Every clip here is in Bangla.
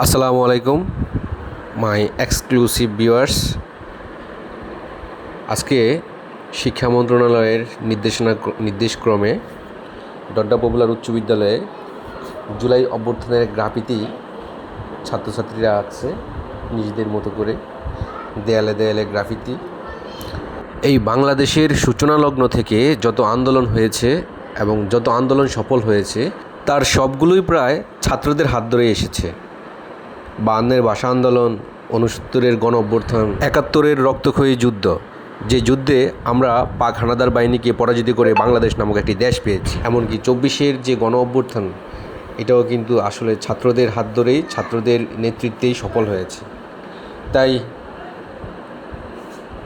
আসসালামু আলাইকুম, মাই এক্সক্লুসিভ ভিউয়ার্স। আজকে শিক্ষা মন্ত্রণালয়ের নির্দেশনা নির্দেশক্রমে ডড্ডা পপুলার উচ্চ বিদ্যালয়ে জুলাই অভ্যর্থনের গ্রাফিতি ছাত্রছাত্রীরা আঁকছে নিজেদের মতো করে, দেয়ালে দেয়ালে গ্রাফিতি। এই বাংলাদেশের সূচনা লগ্ন থেকে যত আন্দোলন হয়েছে এবং যত আন্দোলন সফল হয়েছে, তার সবগুলোই প্রায় ছাত্রদের হাত ধরে এসেছে। বায়ান্নের ভাষা আন্দোলন উনসত্তরের গণ অভ্যুত্থান একাত্তরের রক্তক্ষয়ী যুদ্ধ। যে যুদ্ধে আমরা পাক হানাদার বাহিনীকে পরাজিত করে বাংলাদেশ নামক একটি দেশ পেয়েছি। এমনকি চব্বিশের যে গণ অভ্যুত্থান এটাও কিন্তু আসলে ছাত্রদের হাত ধরেই, ছাত্রদের নেতৃত্বেই সফল হয়েছে। তাই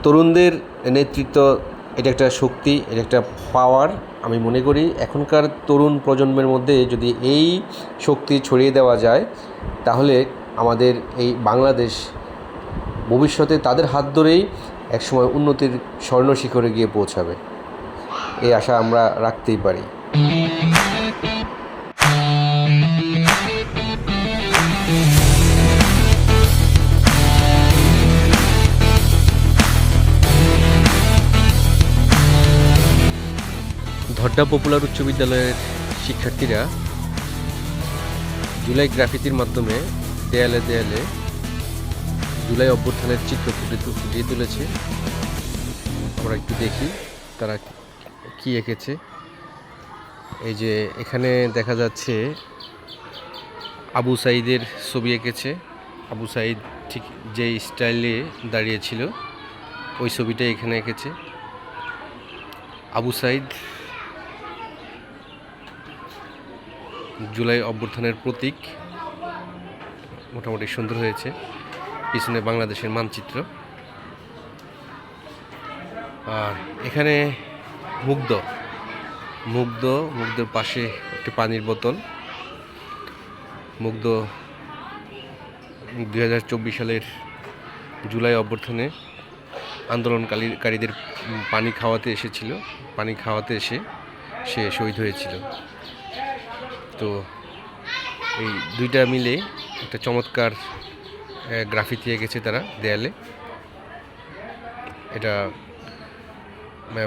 তরুণদের নেতৃত্ব, এটা একটা শক্তি, এটা একটা পাওয়ার, আমি মনে করি এখনকার তরুণ প্রজন্মের মধ্যে যদি এই শক্তি ছড়িয়ে দেওয়া যায়, তাহলে আমাদের এই বাংলাদেশ ভবিষ্যতে তাদের হাত ধরেই একসময় উন্নতির স্বর্ণ শিখরে গিয়ে পৌঁছাবে। এই আশা আমরা রাখতেই পারি। ধড্ডা পপুলার উচ্চ বিদ্যালয়ের শিক্ষার্থীরা জুলাই গ্রাফিতির মাধ্যমে দেয়ালে দেয়ালে জুলাই অভ্যুত্থানের চিত্র ফুটে ফুটিয়ে তুলেছে। আমরা একটু দেখি তারা কি এঁকেছে। এই যে এখানে দেখা যাচ্ছে আবু সাইদের ছবি এঁকেছে। আবু সাইদ ঠিক যে স্টাইলে দাঁড়িয়েছিল, ওই ছবিটা এখানে এঁকেছে। আবু সাইদ জুলাই অভ্যুত্থানের প্রতীক। মোটামুটি সুন্দর হয়েছে। পিছনে বাংলাদেশের মানচিত্র। আর এখানে মুগ্ধ। মুগ্ধ, মুগ্ধর পাশে একটি পানির বোতল। মুগ্ধ দুই হাজার চব্বিশ সালের জুলাই অভ্যর্থনে আন্দোলনকারীদের পানি খাওয়াতে এসেছিল। পানি খাওয়াতে এসে সে শহীদ হয়েছিল। তো এই দুইটা মিলে একটা চমৎকার গ্রাফিতি এঁকেছে তারা দেয়ালে। এটা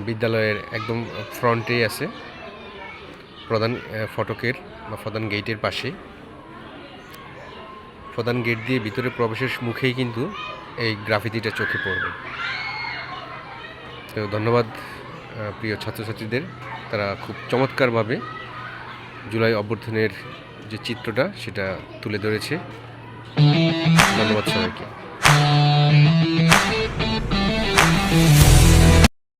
বিদ্যালয়ের একদম ফ্রন্টেই আছে, প্রধান ফটকের বা প্রধান গেটের পাশে। প্রধান গেট দিয়ে ভিতরে প্রবেশের মুখেই কিন্তু এই গ্রাফিতিটা চোখে পড়বে। তো ধন্যবাদ প্রিয় ছাত্রছাত্রীদের। তারা খুব চমৎকারভাবে জুলাই অভ্যর্থনের যে চিত্রটা সেটা তুলে ধরেছে। ধন্যবাদ সবাইকে।